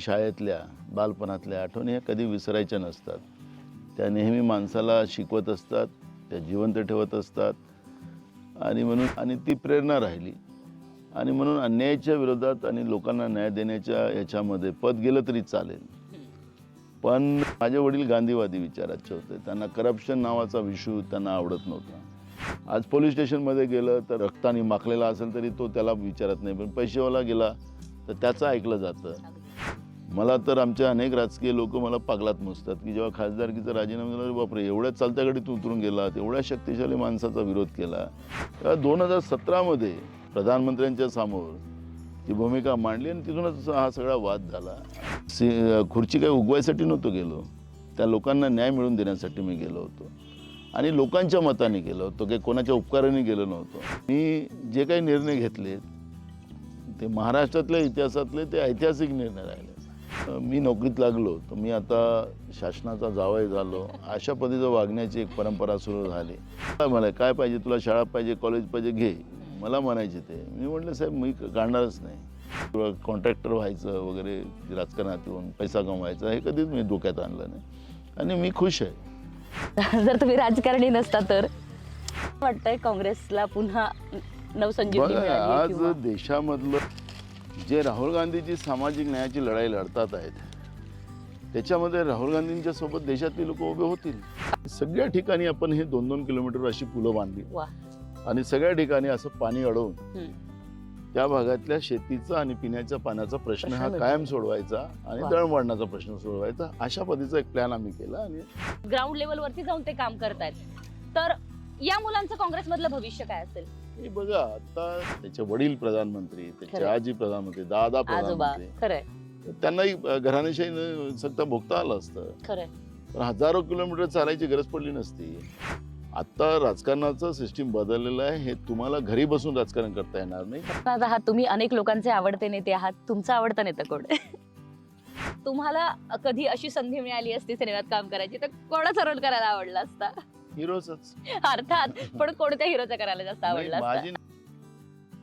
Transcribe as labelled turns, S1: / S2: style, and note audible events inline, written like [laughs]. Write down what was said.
S1: शाळेतल्या बालपणातल्या आठवणी ह्या कधी विसरायच्या नसतात. त्या नेहमी माणसाला शिकवत असतात त्या जिवंत ठेवत असतात. आणि म्हणून आणि ती प्रेरणा राहिली. आणि म्हणून अन्यायाच्या विरोधात आणि लोकांना न्याय देण्याच्या याच्यामध्ये पद गेलं तरी चालेल. पण माझे वडील गांधीवादी विचाराचे होते. त्यांना करप्शन नावाचा विषू त्यांना आवडत नव्हता. आज पोलीस स्टेशनमध्ये गेलं तर रक्ताने माखलेला असेल तरी तो त्याला विचारत नाही. पण पैसेवाला गेला तर त्याचं ऐकलं जातं. मला तर आमचे अनेक राजकीय लोक मला पागलात मोजतात की जेव्हा खासदारकीचा राजीनामा दिला बापरे एवढ्या चालत्या तू उतरून गेलात एवढ्या शक्तिशाली माणसाचा विरोध केला. तेव्हा दोन हजार सतरामध्ये प्रधानमंत्र्यांच्या समोर ती भूमिका मांडली आणि तिथूनच हा सगळा वाद झाला. सी खुर्ची काही उगवायसाठी नव्हतो गेलो. त्या लोकांना न्याय मिळवून देण्यासाठी मी गेलो होतो. आणि लोकांच्या मताने गेलो होतो काही कोणाच्या उपकाराने गेलो नव्हतो. मी जे काही निर्णय घेतले ते महाराष्ट्रातल्या इतिहासातले ते ऐतिहासिक निर्णय राहिले. मी नोकरीत लागलो तर मी आता शासनाचा जावई झालो. अशा पद्धतीचं वागण्याची एक परंपरा सुरू झाली. काय मला काय पाहिजे तुला? शाळा पाहिजे कॉलेज पाहिजे? घे. मला म्हणायचे ते. मी म्हटलं साहेब मी काढणारच नाही. किंवा कॉन्ट्रॅक्टर व्हायचं वगैरे राजकारणात येऊन पैसा कमवायचा हे कधीच मी डोक्यात आणलं नाही. आणि मी खुश आहे. [laughs]
S2: जर तुम्ही राजकारणी नसता तर? वाटतंय काँग्रेसला पुन्हा नवसंजीवनी
S1: बघा
S2: मिळाली
S1: आज
S2: किंवा-
S1: देशामधलं जे राहुल गांधीची सामाजिक न्यायाची लढाई लढतात आहेत त्याच्यामध्ये राहुल गांधींच्या सोबत देशातली लोक उभे होतील. सगळ्या ठिकाणी आपण हे दोन दोन किलोमीटर अशी पुलं बांधली. आणि सगळ्या ठिकाणी असं पाणी अडवून. त्या भागातल्या शेतीचा आणि पिण्याच्या पाण्याचा प्रश्न हा कायम सोडवायचा आणि. दळणवळणाचा प्रश्न सोडवायचा. अशा पद्धतीचा एक प्लॅन आम्ही केला आणि
S2: ग्राउंड लेवलवरती जाऊन ते काम करतायत. तर या मुलांचं काँग्रेसमधलं भविष्य काय असेल?
S1: हे बघा आता त्याचे वडील प्रधानमंत्री त्याचे. आजी प्रधानमंत्री दादा
S2: आजोबा
S1: प्रधानमंत्री
S2: खरंय.
S1: त्यांनाही घराणेशाही सत्ता भोगता आलं असतं.
S2: खरंय.
S1: पण हजारो किलोमीटर चालायची गरज पडली नसती. आता राजकारणाचं सिस्टीम बदललेलं आहे हे तुम्हाला घरी बसून राजकारण करता येणार नाही.
S2: आहात तुम्ही अनेक लोकांचे आवडते नेते आहात तुमचा आवडता नेता कोण? तुम्हाला कधी अशी संधी मिळाली असती सिनेमात काम करायची तर कोणाचा रोल करायला आवडला असता?
S1: हिरोच
S2: अर्थात पण कोणत्या हिरोचा करायला जास्त आवडला असता?
S1: माझी